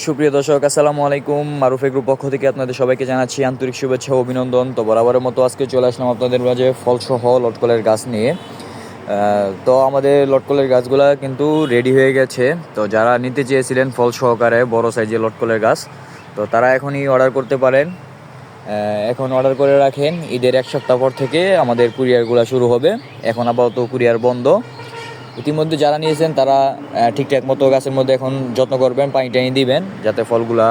সুপ্রিয় দর্শক, আসসালামু আলাইকুম। মারুফে গ্রুপ পক্ষ থেকে আপনাদের সবাইকে জানাচ্ছি আন্তরিক শুভেচ্ছা অভিনন্দন। তো বরাবরের মতো আজকে চলে আসলাম আপনাদের মাঝে ফলসহ লটকলের গাছ নিয়ে। তো আমাদের লটকলের গাছগুলা কিন্তু রেডি হয়ে গেছে। তো যারা নিতে চেয়েছিলেন ফল সহকারে বড় সাইজের লটকলের গাছ, তো তারা এখনই অর্ডার করতে পারেন। এখন অর্ডার করে রাখেন। ঈদের এক সপ্তাহ পর থেকে আমাদের কুরিয়ারগুলো শুরু হবে। এখন আপাতত কুরিয়ার বন্ধ। ইতিমধ্যে যারা নিয়েছেন, তারা ঠিকঠাক মতো গাছের মধ্যে এখন যত্ন করবেন, পানি টানি দিবেন, যাতে ফলগুলা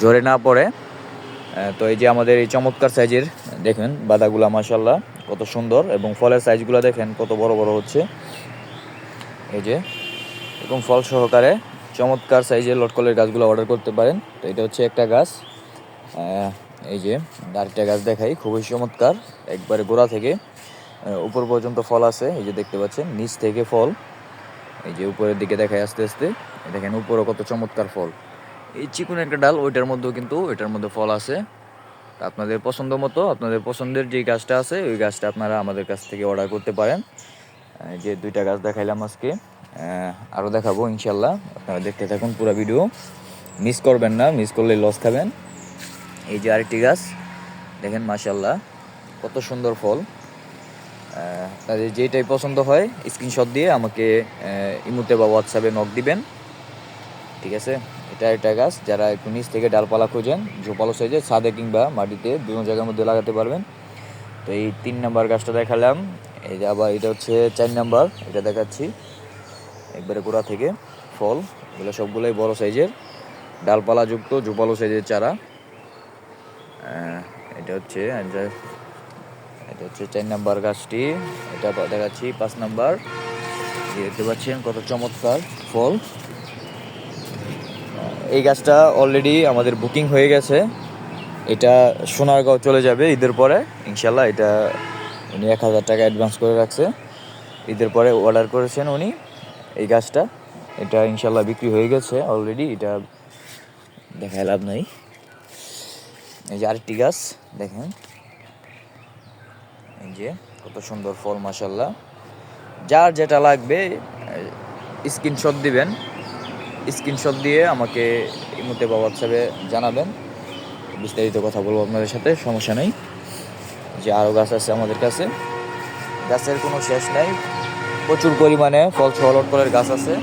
ঝরে না পড়ে। তো এই যে আমাদের এই চমৎকার সাইজের, দেখেন বাদাগুলা মাসাল্লাহ কত সুন্দর এবং ফলের সাইজগুলো দেখেন কত বড় বড় হচ্ছে। এই যে এবং ফল সহকারে চমৎকার সাইজের লটকলের গাছগুলো অর্ডার করতে পারেন। তো এটা হচ্ছে একটা গাছ। এই যে, আরেকটা গাছ দেখাই, খুবই চমৎকার, একবারে গোড়া থেকে। উপর পর্যন্ত ফল আছে। এই যে দেখতে পাচ্ছেন, নিচ থেকে ফল। এই যে উপরের দিকে দেখায় আস্তে আস্তে। দেখেন, উপরও কত চমৎকার ফল। এই চিকুন একটা ডাল, ওইটার মধ্যেও কিন্তু ওইটার মধ্যে ফল আছে। আপনাদের পছন্দ মতো, আপনাদের পছন্দের যে গাছটা আছে, ওই গাছটা আপনারা আমাদের কাছ থেকে অর্ডার করতে পারেন। যে দুইটা গাছ দেখাইলাম আজকে আরও দেখাবো ইনশাল্লাহ আপনারা দেখতে থাকুন পুরো ভিডিও। মিস করবেন না, মিস করলে লস খাবেন। এই যে আরেকটি গাছ, দেখেন মাশাল্লাহ কত সুন্দর ফল। তাদের যেটাই পছন্দ হয় স্ক্রিনশট দিয়ে আমাকে ইমুতে বা হোয়াটসঅ্যাপে নক দিবেন। ঠিক আছে? এটা একটা গাছ যারা একটু নিচ থেকে ডালপালা খোঁজেন, ঝোপালো সাইজে ছাদে কিংবা মাটিতে বিভিন্ন জায়গার মধ্যে লাগাতে পারবেন। তো এই তিন নাম্বার গাছটা দেখালাম। এই যে আবার এটা হচ্ছে চার নাম্বার, এটা দেখাচ্ছি। একবারে গোড়া থেকে ফল, এগুলো সবগুলোই বড় সাইজের, ডালপালাযুক্ত ঝোপালো সাইজের চারা। এটা হচ্ছে এটা চার নাম্বার গাছটি, এটা দেখাচ্ছি, পাঁচ নাম্বার। দেখতে পাচ্ছেন কত চমৎকার ফল। এই গাছটা অলরেডি আমাদের বুকিং হয়ে গেছে। এটা সোনারগাঁও চলে যাবে ঈদের পরে, ইনশাল্লাহ এটা উনি এক হাজার টাকা অ্যাডভান্স করে রাখছে। ঈদের পরে অর্ডার করেছেন উনি এই গাছটা। এটা ইনশাল্লাহ বিক্রি হয়ে গেছে অলরেডি এটা দেখায় লাভ নাই। এই যে আরেকটি গাছ, দেখেন। এই যে, কত সুন্দর ফল মাসাল্লাহ যার যেটা লাগবে স্ক্রিনশট দিবেন। স্ক্রিনশট দিয়ে আমাকে ইমুতে বা হোয়াটসঅ্যাপে জানাবেন। বিস্তারিত কথা বলব আপনাদের সাথে, সমস্যা নেই। যে আরও গাছ আছে আমাদের কাছে। গাছের কোনো শেষ নাই। প্রচুর পরিমাণে ফল সহ লটকলের গাছ আছে।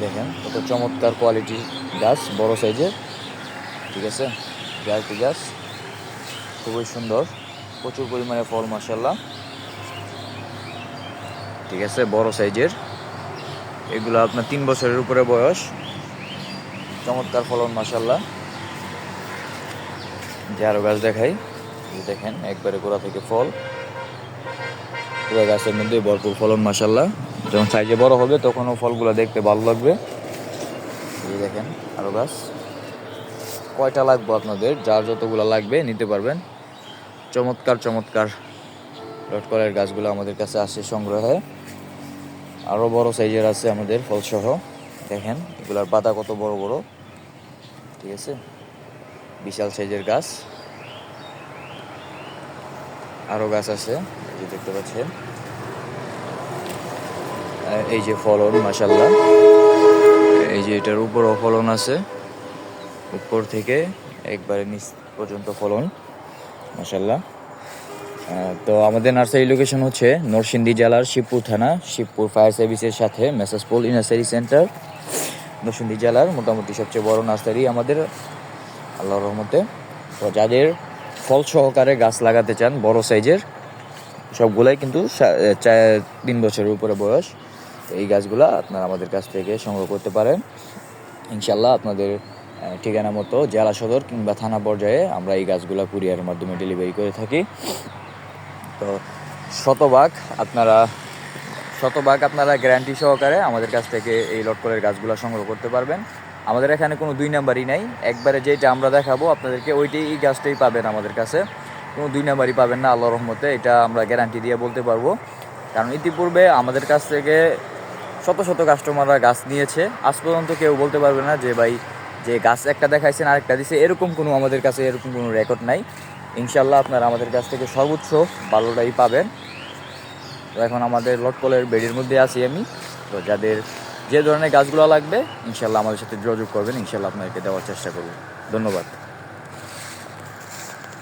দেখেন, কত চমৎকার কোয়ালিটির গাছ, বড় সাইজের ঠিক আছে? গাছ? খুবই সুন্দর। প্রচুর পরিমাণে ফল মাসাল্লাহ ঠিক আছে, বড় সাইজের। এগুলো আপনার তিন বছরের উপরে বয়স। চমৎকার ফলন মাসাল্লাহ যে আরও গাছ দেখাই দেখেন, একবারে গোড়া থেকে ফল। গাছের মধ্যে ভরপুর ফলন মাসাল্লাহ যখন সাইজে বড় হবে, তখনও ফলগুলো দেখতে ভালো লাগবে। এই দেখেন, আরও গাছ। কয়টা লাগবে আপনাদের? যার যতগুলো লাগবে নিতে পারবেন। চমৎকার চমৎকার লটকলের গাছগুলো আমাদের কাছে আসে সংগ্রহে। আরও বড় সাইজের আছে আমাদের ফলসহ। দেখেন, এগুলার পাতা কত বড় বড়। ঠিক আছে? বিশাল সাইজের গাছ। আরও গাছ আছে যে দেখতে পাচ্ছেন। এই যে ফলন মাসাল্লাহ এই যে এটার উপরও ফলন আছে। উপর থেকে একবারে নিচ পর্যন্ত ফলন। মাসাল্লাহ তো আমাদের নার্সারি লোকেশন হচ্ছে নরসিংদী জেলার শিবপুর থানা, শিবপুর ফায়ার সার্ভিসের সাথে মেসাসপোল নার্সারি সেন্টার নরসিংদী জেলার মোটামুটি সবচেয়ে বড় নার্সারি আমাদের, আল্লাহর রহমতে। তো যাদের ফল সহকারে গাছ লাগাতে চান, বড় সাইজের, সবগুলাই কিন্তু তিন বছরের উপরে বয়স, এই গাছগুলা আপনারা আমাদের কাছ থেকে সংগ্রহ করতে পারেন। ইনশাল্লাহ আপনাদের ঠিকানা মতো জেলা সদর কিংবা থানা পর্যায়ে আমরা এই গাছগুলা কুরিয়ারের মাধ্যমে ডেলিভারি করে থাকি। তো শতভাগ আপনারা শতভাগ আপনারা গ্যারান্টি সহকারে আমাদের কাছ থেকে এই লটকলের গাছগুলো সংগ্রহ করতে পারবেন। আমাদের এখানে কোনো দুই নাম্বারই নাই। একবারে যেটা আমরা দেখাবো, আপনাদেরকে ওইটাই এই গাছটাই পাবেন আমাদের কাছে। কোনো দুই নাম্বারই পাবেন না আল্লাহ রহমতে এটা আমরা গ্যারান্টি দিয়ে বলতে পারব। কারণ ইতিপূর্বে আমাদের কাছ থেকে শত শত কাস্টমাররা গাছ নিয়েছে। আজ পর্যন্ত কেউ বলতে পারবে না যে, ভাই যে গাছ একটা দেখাইছেন, আরেকটা দিছে, এরকম কোনো আমাদের কাছে এরকম কোনো রেকর্ড নাই। ইনশাল্লাহ আপনারা আমাদের কাছ থেকে সর্বোচ্চ ভালোটাই পাবেন। তো এখন আমাদের লটকলের বেডির মধ্যে আছি আমি। তো যাদের যে ধরনের গাছগুলো লাগবে ইনশাল্লাহ আমাদের সাথে যোগাযোগ করবেন ইনশাল্লাহ আপনাদেরকে দেওয়ার চেষ্টা করব। ধন্যবাদ।